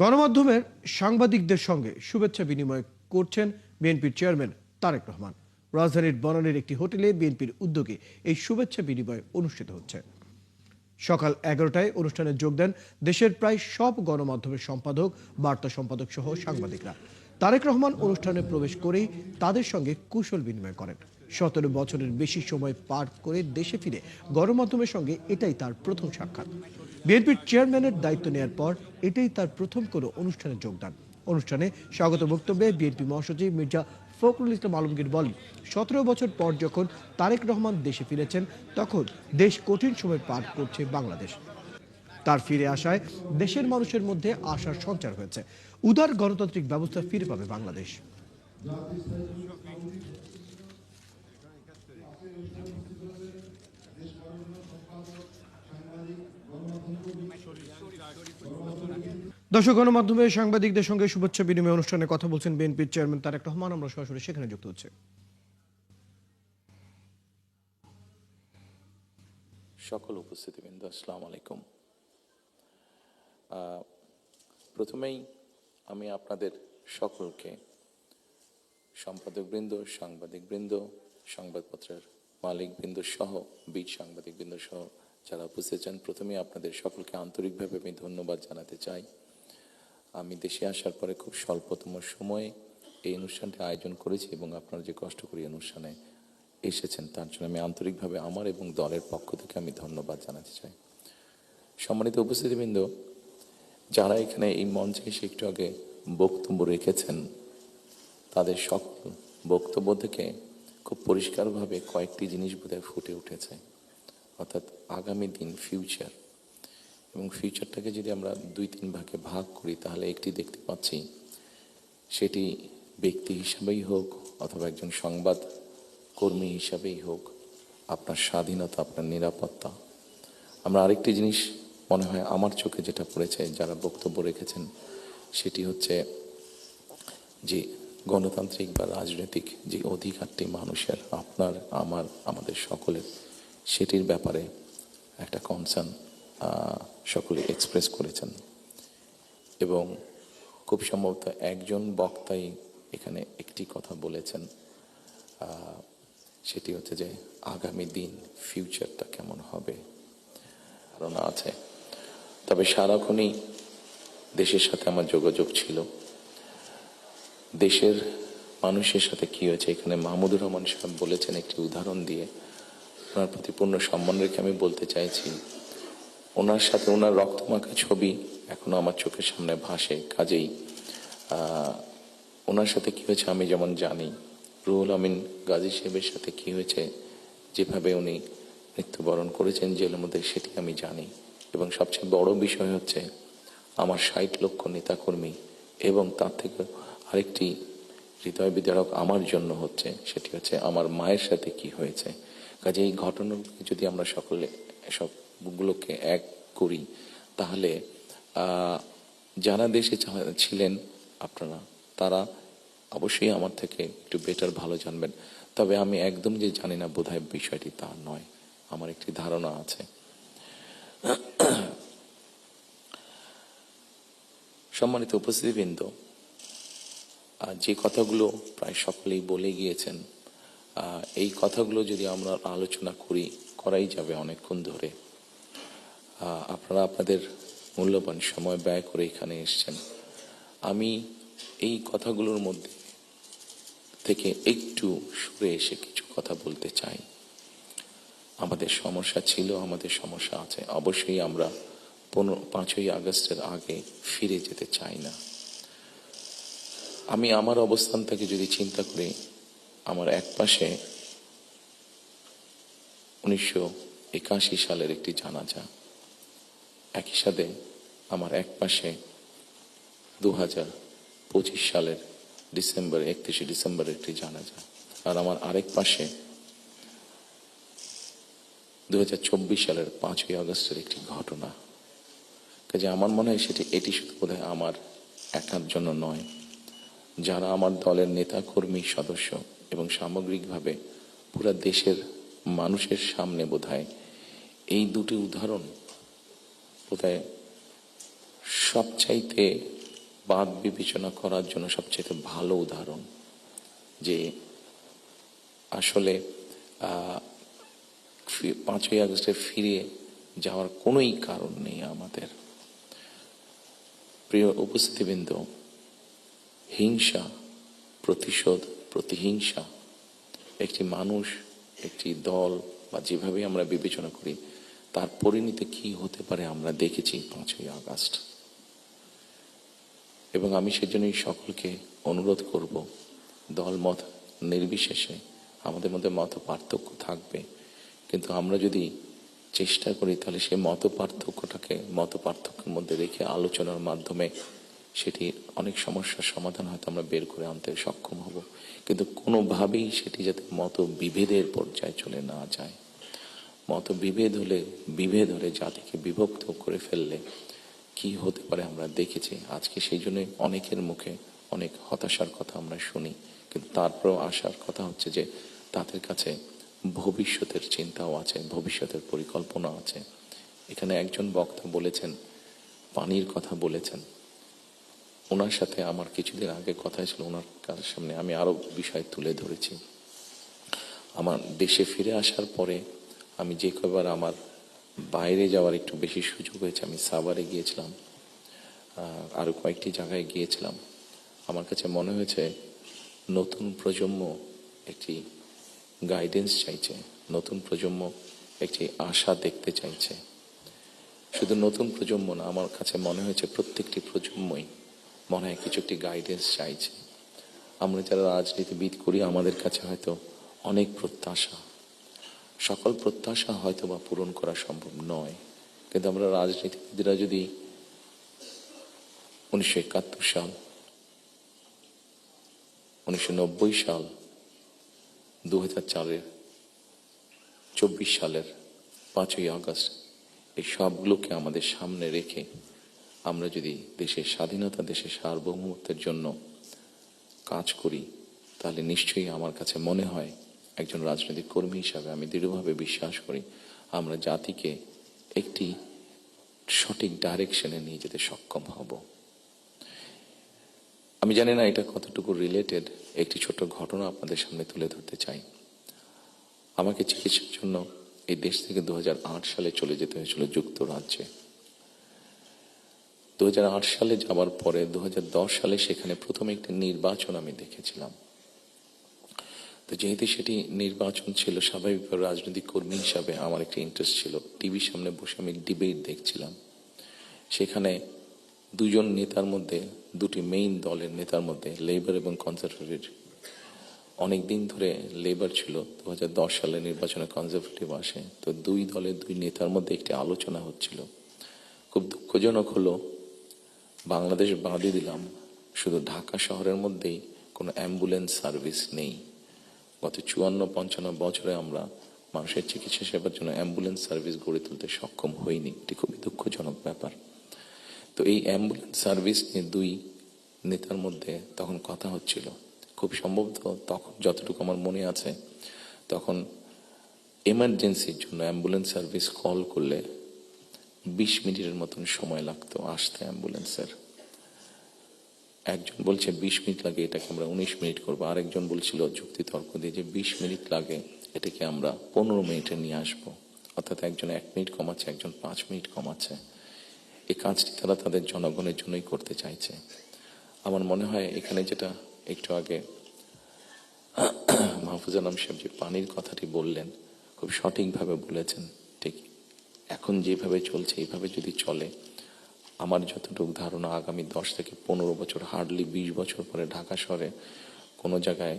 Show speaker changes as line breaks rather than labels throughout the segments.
গণমাধ্যমের সাংবাদিকদের সঙ্গে শুভেচ্ছা বিনিময় করছেন বিএনপির চেয়ারম্যান তারেক রহমান। রাজধানীর বনানীর একটি হোটেলে বিএনপির উদ্যোগে এই শুভেচ্ছা বিনিময় অনুষ্ঠিত হচ্ছে। সকাল এগারোটায় অনুষ্ঠানে যোগ দেন দেশের প্রায় সব গণমাধ্যমের সম্পাদক, বার্তা সম্পাদক সহ সাংবাদিকরা। তারেক রহমান অনুষ্ঠানে প্রবেশ করেই তাদের সঙ্গে কুশল বিনিময় করেন। সতেরো বছরের বেশি সময় পার করে দেশে ফিরে গণমাধ্যমের সঙ্গে এটাই তার প্রথম সাক্ষাৎ। বিএনপির চেয়ারম্যানের দায়িত্ব নেয়ার পর এটাই তার প্রথম কোনো অনুষ্ঠানে যোগদান। অনুষ্ঠানে স্বাগত বক্তব্যে বিএনপি মহাসচিব মির্জা ফখরুল ইসলাম আলমগীর বলেন, সতেরো বছর পর যখন তারেক রহমান দেশে ফিরেছেন, তখন দেশ কঠিন সময় পার করছে বাংলাদেশ। তার ফিরে আসায় দেশের মানুষের মধ্যে আশার সঞ্চার হয়েছে। উদার গণতান্ত্রিক ব্যবস্থা ফিরে পাবে বাংলাদেশ। দর্শক, গণমাধ্যমে সাংবাদিকদের সঙ্গে শুভেচ্ছা বিনিময় অনুষ্ঠানে কথা বলছেন বিএনপির চেয়ারম্যান তারেক রহমান। আমরা সরাসরি সেখানে যুক্ত হচ্ছে।
সকল উপস্থিতিবৃন্দ, আসসালামু আলাইকুম। প্রথমেই আমি আপনাদের সকলকে, সম্পাদকবৃন্দ, সাংবাদিকবৃন্দ, সংবাদপত্রের মালিকবৃন্দ সহ, বীর সাংবাদিকবৃন্দ সহ যারা আছেন, প্রথমেই আপনাদের সকলকে আন্তরিকভাবে আমি ধন্যবাদ জানাতে চাই। আমি দেশে আসার পরে খুব স্বল্পতম সময়ে এই অনুষ্ঠানটি আয়োজন করেছি এবং আপনারা যে কষ্ট করে অনুষ্ঠানে এসেছেন, তার জন্য আমি আন্তরিকভাবে আমার এবং দলের পক্ষ থেকে আমি ধন্যবাদ জানাতে চাই। সম্মানিত উপস্থিতিবৃন্দ, যারা এখানে এই মঞ্চে এসে একটু আগে বক্তব্য রেখেছেন, তাদের সকল বক্তব্য থেকে খুব পরিষ্কারভাবে কয়েকটি জিনিস বোধহয় ফুটে উঠেছে। অর্থাৎ আগামী দিন ফিউচার এবং ফিউচারটাকে যদি আমরা দুই তিন ভাগে ভাগ করি, তাহলে একটি দেখতে পাচ্ছি, সেটি ব্যক্তি হিসাবেই হোক অথবা একজন সংবাদ কর্মী হিসাবেই হোক, আপনার স্বাধীনতা, আপনার নিরাপত্তা। আমরা আরেকটি জিনিস মনে হয় আমার চোখে যেটা পড়েছে, যারা বক্তব্য রেখেছেন, সেটি হচ্ছে যে গণতান্ত্রিক বা রাজনৈতিক যে অধিকারটি মানুষের, আপনার, আমার, আমাদের সকলের সেটির ব্যাপারে একটা কনসার্ন সকলে এক্সপ্রেস করেছেন। এবং খুব সম্ভবত একজন বক্তাই এখানে একটি কথা বলেছেন সেটি হচ্ছে যে আগামী দিন ফিউচারটা কেমন হবে? ধারণা আছে। তবে সারাক্ষণই দেশের সাথে আমার যোগাযোগ ছিল। দেশের মানুষের সাথে কি হয়েছে, এখানে মাহমুদুর রহমান সাহেব বলেছেন একটি উদাহরণ দিয়ে। ওনার প্রতি পূর্ণ সম্মান রেখে আমি বলতে চাইছি। ওনার সাথে ওনার রক্তমাখা ছবি এখনও আমার চোখের সামনে ভাসে, কাজেই। ওনার সাথে কি হয়েছে আমি যেমন জানি। রুহুল আমিন গাজী সাহেবের সাথে কি হয়েছে, যেভাবে উনি মৃত্যুবরণ করেছেন জেলের মধ্যে সেটি আমি জানি। এবং সবচেয়ে বড় বিষয় হচ্ছে, আমার ষাট লক্ষ নেতাকর্মী এবং তার থেকে আরেকটি হৃদয় বিদারক আমার জন্য হচ্ছে, সেটি হচ্ছে আমার মায়ের সাথে কি হয়েছে। কাজে এই ঘটনাগুলো যদি আমরা সকলে সবগুলোকে এক করি, তাহলে যারা দেশে ছিলেন আপনারা, তারা অবশ্যই আমার থেকে একটু বেটার ভালো জানবেন। তবে আমি একদম যে জানি না বোধহয় বিষয়টি তা নয়, আমার একটি ধারণা আছে। সম্মানিত উপস্থিতিবৃন্দ যে কথাগুলো প্রায় সকলেই বলে গিয়েছেন এই কথাগুলো যদি আমরা আলোচনা করি, করাই যাবে অনেকক্ষণ ধরে। আপনারা আপনাদের মূল্যবান সময় ব্যয় করে এখানে এসেছেন। আমি এই কথাগুলোর মধ্যে থেকে একটু সরে এসে কিছু কথা বলতে চাই। আমাদের সমস্যা ছিল, আমাদের সমস্যা আছে। অবশ্যই আমরা পনেরো, পাঁচই আগস্টের আগে ফিরে যেতে চাই না। আমি আমার অবস্থান থেকে যদি চিন্তা করি আমার এক পাশে উনিশশো একাশি সালের একটি জানাজা। একই সাথে আমার এক পাশে দু হাজার পঁচিশ সালের ডিসেম্বর, একত্রিশে ডিসেম্বরের একটি জানাজা। আর আমার আরেক পাশে দু হাজার চব্বিশ সালের পাঁচই আগস্টের একটি ঘটনা। কাজে আমার মনে হয় সেটি এটি শুধু বোধহয় আমার একার জন্য নয়, যারা আমার দলের নেতা কর্মী সদস্য এবং সামগ্রিকভাবে পুরো দেশের মানুষের সামনে বোধহয় এই দুটি উদাহরণ বোধহয় সবচাইতে বাদ বিবেচনা করার জন্য সবচেয়ে ভালো উদাহরণ যে আসলে পাঁচই আগস্টে ফিরে যাওয়ার কোনোই কারণ নেই আমাদের। প্রিয় উপস্থিতিবৃন্দ, হিংসা, প্রতিশোধ প্রতিহিংসা, একটি মানুষ, একটি দল বা যেভাবে আমরা বিবেচনা করি, তার পরিণতি কি হতে পারে আমরা দেখেছি পাঁচই আগস্ট। এবং আমি সেজন্যই সকলকে অনুরোধ করব, দলমত নির্বিশেষে আমাদের মধ্যে মত পার্থক্য থাকবে। কিন্তু আমরা যদি চেষ্টা করি, তাহলে সেই মত পার্থক্যটাকে মত পার্থক্যের মধ্যে রেখে আলোচনার মাধ্যমে সেটি অনেক সমস্যার সমাধান হয়তো আমরা বের করে আনতে সক্ষম হব। কিন্তু কোনোভাবেই সেটি যাতে মত বিভেদের পর্যায়ে চলে না যায়। মত বিভেদ হলে বিভেদ হলে জাতিকে বিভক্ত করে ফেললে কি হতে পারে আমরা দেখেছি। আজকে সেই জন্য অনেকের মুখে অনেক হতাশার কথা আমরা শুনি। কিন্তু তারপরেও আসার কথা হচ্ছে যে তাদের কাছে ভবিষ্যতের চিন্তাও আছে, ভবিষ্যতের পরিকল্পনা আছে। এখানে একজন বক্তা বলেছেন, পানির কথা বলেছেন। ওনার সাথে আমার কিছুদিন আগে কথা ছিল ওনার কার সামনে। আমি আরও বিষয় তুলে ধরেছি। আমার দেশে ফিরে আসার পরে আমি যে কবার আমার বাইরে যাওয়ার একটু বেশি সুযোগ হয়েছে, আমি সাভারে গিয়েছিলাম আরও কয়েকটি জায়গায় গিয়েছিলাম। আমার কাছে মনে হয়েছে নতুন প্রজন্ম একটি গাইডেন্স চাইছে, নতুন প্রজন্ম একটি আশা দেখতে চাইছে। শুধু নতুন প্রজন্ম না, আমার কাছে মনে হয়েছে প্রত্যেকটি প্রজন্মই মনে হয় কিছু একটি গাইডেন্স চাইছে। আমরা যারা রাজনীতিবিদ করি, আমাদের কাছে হয়তো অনেক প্রত্যাশা। সকল প্রত্যাশা হয়তো বা পূরণ করা সম্ভব নয়। কিন্তু আমরা রাজনীতিবিদরা যদি উনিশশো একাত্তর সাল, উনিশশো নব্বই সাল দু হাজার চারের চব্বিশ সালের পাঁচই আগস্ট, এই সবগুলোকে আমাদের সামনে রেখে আমরা যদি দেশের স্বাধীনতা, দেশের সার্বভৌমত্বের জন্য কাজ করি, তাহলে নিশ্চয়ই আমার কাছে মনে হয় একজন রাজনৈতিক কর্মী হিসাবে আমি দৃঢ়ভাবে বিশ্বাস করি আমরা জাতিকে একটি সঠিক ডাইরেকশনে নিয়ে যেতে সক্ষম হব। আমি জানি না এটা কতটুকু রিলেটেড, একটি ছোট ঘটনা আপনাদের সামনে তুলে ধরতে চাই। আমাকে চিকিৎসার জন্য এই দেশ থেকে দু হাজার আট সালে চলে যেতে হয়েছিল যুক্তরাজ্যে। দু হাজার আট সালে যাওয়ার পরে দু হাজার দশ সালে সেখানে প্রথমে একটি নির্বাচন আমি দেখেছিলাম। তো যেহেতু সেটি নির্বাচন ছিল স্বাভাবিকভাবে রাজনৈতিক কর্মী হিসাবে আমার একটি ইন্টারেস্ট ছিল। টিভির সামনে বসে আমি ডিবেট দেখছিলাম। সেখানে দুজন নেতার মধ্যে, দুটি মেইন দলের নেতার মধ্যে লেবার এবং কনজারভেটিভ অনেকদিন ধরে লেবার ছিল। দু হাজার দশ সালে নির্বাচনে কনজারভেটিভ আসে। তো দুই দলের দুই নেতার মধ্যে একটি আলোচনা হচ্ছিল। খুব দুঃখজনক হলো বাংলাদেশ বাদই দিলাম। শুধু ঢাকা শহরের মধ্যেই কোনো অ্যাম্বুলেন্স সার্ভিস নেই। গত চুয়ান্ন পঞ্চান্ন বছরে আমরা মানুষের চিকিৎসা সেবার জন্য অ্যাম্বুলেন্স সার্ভিস গড়ে তুলতে সক্ষম হইনি। এটি খুবই দুঃখজনক ব্যাপার। তো এই অ্যাম্বুলেন্স সার্ভিস নিয়ে দুই নেতার মধ্যে তখন কথা হচ্ছিল। খুব সম্ভবত তখন যতটুকু আমার মনে আছে, তখন এমার্জেন্সির জন্য অ্যাম্বুলেন্স সার্ভিস কল করলে বিশ মিনিটের মতন সময় লাগতো আসতে অ্যাম্বুলেন্সের একজন বলছে, বিশ মিনিট লাগে, এটাকে আমরা উনিশ মিনিট করব। আরেকজন বলছিল, যুক্তি তর্ক দিয়ে যে, বিশ মিনিট লাগে, এটাকে আমরা পনেরো মিনিটে নিয়ে আসব। অর্থাৎ একজন এক মিনিট কমাচ্ছে, একজন পাঁচ মিনিট কমাচ্ছে। এই কাজটি তারা তাদের জনগণের জন্যই করতে চাইছে। আমার মনে হয় এখানে যেটা একটু আগে মাহফুজ আলম সাহেব যে পানির কথাটি বললেন, খুব সঠিকভাবে বলেছেন। এখন যেভাবে চলছে এইভাবে যদি চলে, আমার যতটুকু ধারণা আগামী দশ থেকে পনেরো বছর হার্ডলি বিশ বছর পরে ঢাকা শহরে কোনো জায়গায়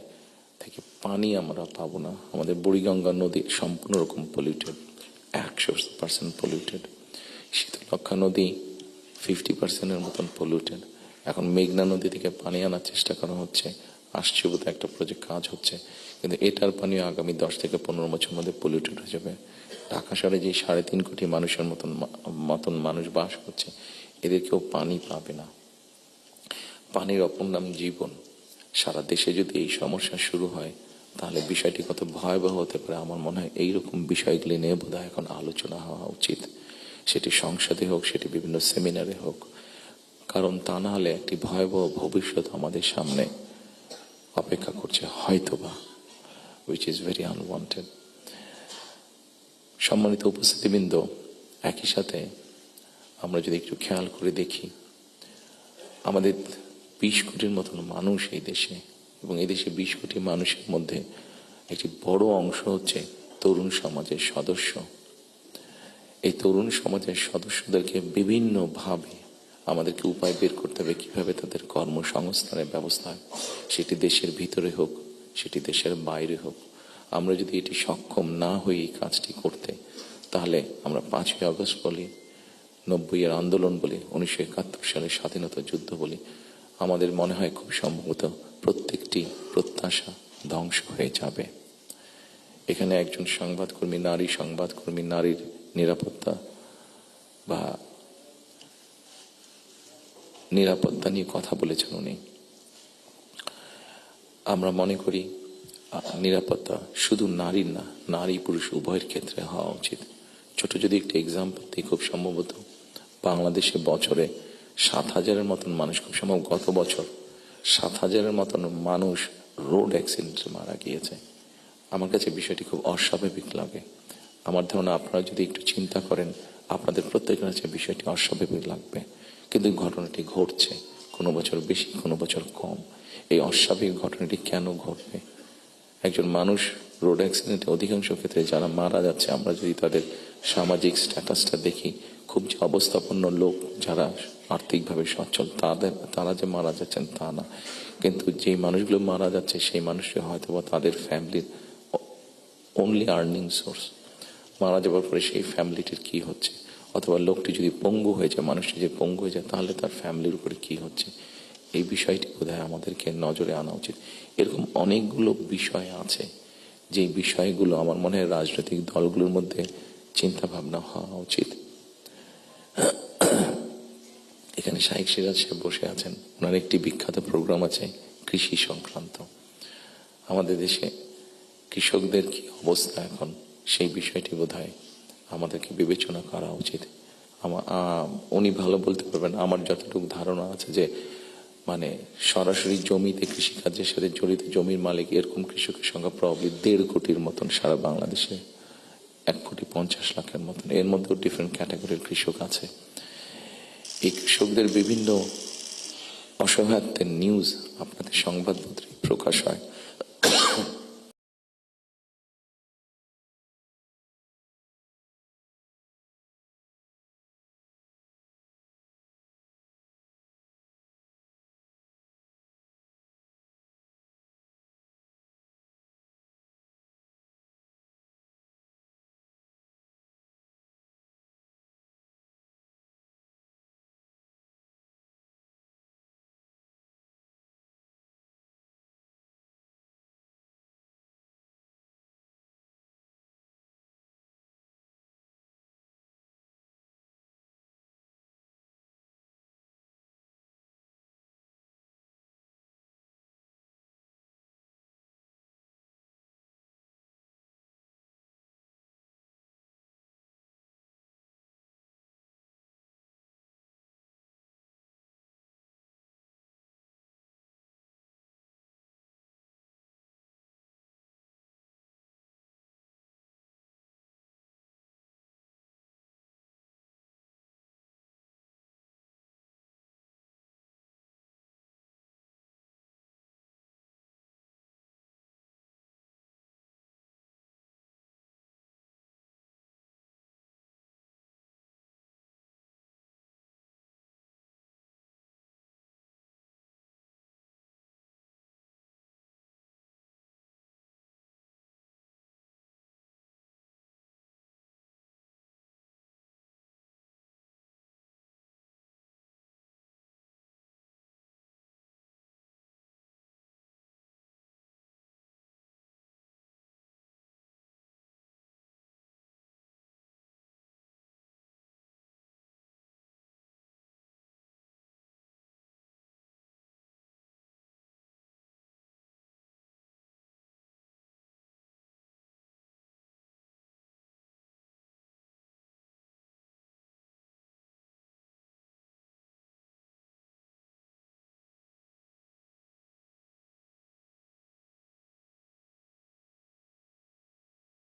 থেকে পানি আমরা পাবো না। আমাদের বুড়িগঙ্গা নদী সম্পূর্ণ রকম পলিউটেড একশো পার্সেন্ট পলিউটেড শীতলক্ষা নদী ফিফটি পার্সেন্টের মতন পলিউটেড এখন মেঘনা নদী থেকে পানি আনার চেষ্টা করা হচ্ছে। আসছে বোধ একটা প্রজেক্ট কাজ হচ্ছে। কিন্তু এটার পানিও আগামী দশ থেকে পনেরো বছর মধ্যে পলিউটেড হয়ে যাবে। ঢাকা শহরে যে সাড়ে তিন কোটি মানুষের মতন মতন মানুষ বাস করছে, এদের কেউ পানি পাবে না। পানির অপর নাম জীবন। সারা দেশে যদি এই সমস্যা শুরু হয়, তাহলে বিষয়টি কত ভয়াবহ হতে পারে আমার মনে হয় এইরকম বিষয়গুলি নিয়ে বোধহয় এখন আলোচনা হওয়া উচিত। সেটি সংসদে হোক, সেটি বিভিন্ন সেমিনারে হোক। কারণ তা না হলে একটি ভয়াবহ ভবিষ্যৎ আমাদের সামনে অপেক্ষা করছে হয়তোবা উইচ ইজ ভেরি আনওয়ান্টেড সম্মানিত উপস্থিতিবৃন্দ, একই সাথে আমরা যদি একটু খেয়াল করে দেখি, আমাদের বিশ কোটির মতন মানুষ এই দেশে, এবং এই দেশে বিশ কোটি মানুষের মধ্যে একটি বড় অংশ হচ্ছে তরুণ সমাজের সদস্য। এই তরুণ সমাজের সদস্যদেরকে বিভিন্নভাবে আমাদেরকে উপায় বের করতে হবে, কীভাবে তাদের কর্মসংস্থানের ব্যবস্থা হয়। সেটি দেশের ভিতরে হোক, সেটি দেশের বাইরে হোক। আমরা যদি এটি সক্ষম না হই এই কাজটি করতে, তাহলে আমরা পাঁচই আগস্ট বলি, নব্বই এর আন্দোলন বলি, উনিশশো একাত্তর সালের স্বাধীনতা যুদ্ধ বলি, আমাদের মনে হয় খুব সম্ভবত প্রত্যেকটি প্রত্যাশা ধ্বংস হয়ে যাবে। এখানে একজন সংবাদকর্মী, নারী সংবাদকর্মী, নারীর নিরাপত্তা বা নিরাপত্তা নিয়ে কথা বলেছেন উনি। আমরা মনে করি নিরাপত্তা শুধু নারীর না, নারী পুরুষ উভয়ের ক্ষেত্রে হওয়া উচিত। ছোট যদি একটি এক্সাম্পল দিই, খুব সম্ভবত বাংলাদেশে বছরে সাত হাজারের মতন মানুষ, খুব সম্ভব গত বছর সাত হাজারের মতন মানুষ রোড অ্যাক্সিডেন্টে মারা গিয়েছে। আমার কাছে বিষয়টি খুব অস্বাভাবিক লাগে। আমার ধারণা, আপনারা যদি একটু চিন্তা করেন, আপনাদের প্রত্যেকের কাছে বিষয়টি অস্বাভাবিক লাগবে। কিন্তু ঘটনাটি ঘটছে। কোনো বছর বেশি, কোনো বছর কম। এই অস্বাভাবিক ঘটনাটি কেন ঘটবে? একজন মানুষ রোড অ্যাক্সিডেন্টে অধিকাংশ ক্ষেত্রে যারা মারা যাচ্ছে, আমরা যদি তাদের সামাজিক স্ট্যাটাসটা দেখি, খুব যে অবস্থাপন্ন লোক যারা আর্থিকভাবে সচ্ছল, তাদের, তারা যে মারা যাচ্ছেন তা না। কিন্তু যে মানুষগুলো মারা যাচ্ছে, সেই মানুষরা হয়তো বা তাদের ফ্যামিলির অনলি আর্নিং সোর্স মারা যাওয়ার পরে সেই ফ্যামিলিটির কি হচ্ছে? অথবা লোকটি যদি পঙ্গু হয়ে যায় মানুষটি যে পঙ্গু হয়ে যায়, তাহলে তার ফ্যামিলির উপরে কি হচ্ছে? এই বিষয়টি বোধহয় আমাদেরকে নজরে আনা উচিত। এরকম অনেকগুলো বিষয় আছে। যে বিষয়গুলো আমার মনে হয় রাজনৈতিক দলগুলোর মধ্যে চিন্তা ভাবনা হওয়া উচিত। এখানে শাহেক সিরাজ সাহেব বসে আছেন। ওনার একটি বিখ্যাত প্রোগ্রাম আছে, কৃষি সংক্রান্ত। আমাদের দেশে কৃষকদের কি অবস্থা এখন? সেই বিষয়টি বোধহয় আমাদেরকে বিবেচনা করা উচিত। আমা- আ- উনি ভালো বলতে পারবেন, আমার যতটুকু ধারণা আছে যে মানে সরাসরি জমিতে কৃষিকাজের সাথে জড়িত জমির মালিক এরকম কৃষকের সংখ্যা প্রবলি দেড় কোটির মতন সারা বাংলাদেশে, এক কোটি পঞ্চাশ লাখের মতন। এর মধ্যেও ডিফারেন্ট ক্যাটাগরির কৃষক আছে। এই কৃষকদের বিভিন্ন অসহায়ত্বের নিউজ আপনাদের সংবাদপত্রে প্রকাশ হয়।